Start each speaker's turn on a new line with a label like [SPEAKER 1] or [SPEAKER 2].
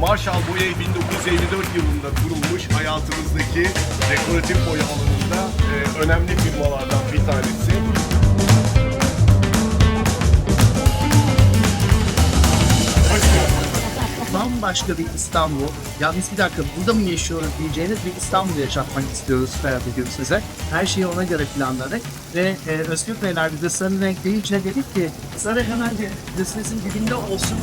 [SPEAKER 1] Marshall Boya 1954 yılında kurulmuş hayatımızdaki dekoratif boya alanında e, önemli firmalardan bir tanesi.
[SPEAKER 2] Bambaşka bir İstanbul. Yalnız bir dakika burada mı yaşıyoruz diyeceğiniz bir İstanbul yaşatmak istiyoruz Ferhat ediyoruz size. Her şeyi ona göre planladık. Ve e, Özgür Beyler bize sarı renk deyince dedik ki sarı hemen de listesin dibinde olsun.